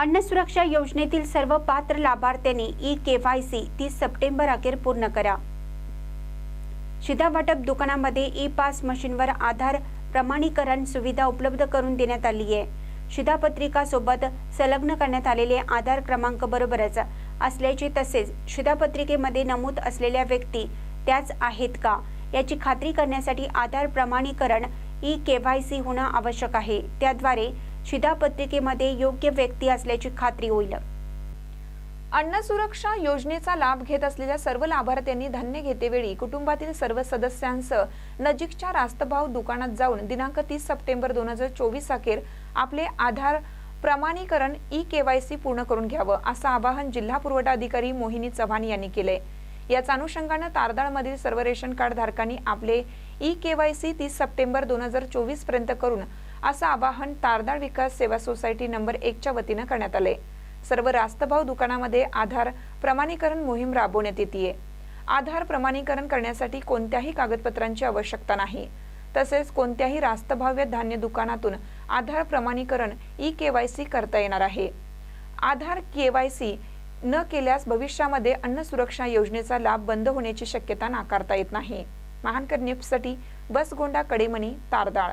अन्न सुरक्षा योजनेतील सर्व पात्र लाभार्थ्यांनी ई केवायसी तीस सप्टेंबर अखेर पूर्ण करा. शिधा वाटप दुकानामध्ये ई पास मशीनवर आधार प्रमाणीकरण सुविधा उपलब्ध करून देण्यात आली आहे. शिधापत्रिका सोबत संलग्न करण्यात आलेले आधार क्रमांक बरोबरच असल्याचे तसेच शिधापत्रिकेमध्ये नमूद असलेल्या व्यक्ती त्याच आहेत का याची खात्री करण्यासाठी आधार प्रमाणीकरण ई केवायसी होणं आवश्यक आहे. त्याद्वारे शिधापत्रिकेमध्ये योग्य व्यक्ती असल्याची खात्री होईल. अन्न सुरक्षा योजनेचा लाभ घेत असलेल्या सर्व लाभार्थ्यांनी धान्य घेतेवेळी कुटुंबातील सर्व सदस्यांसह नजीकच्या रास्तभाव दुकानात जाऊन दिनांक तीस सप्टेंबर दोन हजार चोवीस अखेर आपले आधार प्रमाणीकरण ई केवायसी पूर्ण करून घ्यावं असं आवाहन जिल्हा पुरवठा अधिकारी मोहिनी चव्हाण यांनी केलंय. याच अनुषंगानं तारदाळमधील सर्व रेशन कार्ड धारकांनी आपले ई केवायसी तीस सप्टेंबर दोन हजार चोवीसपर्यंत करून असं आवाहन तारदाळ विकास सेवा सोसायटी नंबर एकच्या वतीनं करण्यात आले सर्व रास्तभाव दुकानामध्ये आधार प्रमाणीकरण मोहीम राबवण्यात येते आधार प्रमाणीकरण करण्यासाठी कोणत्याही कागदपत्रांची आवश्यकता नाही. तसेच कोणत्याही रास्तभाव्य धान्य दुकानातून आधार प्रमाणीकरण ई के वाय सी करता येणार आहे. आधार के वाय सी न केल्यास भविष्यामध्ये अन्न सुरक्षा योजनेचा लाभ बंद होण्याची शक्यता नाकारता येत नाही. महानकर न्यूजसाठी बसगोंडा कडेमणी तारदाळ.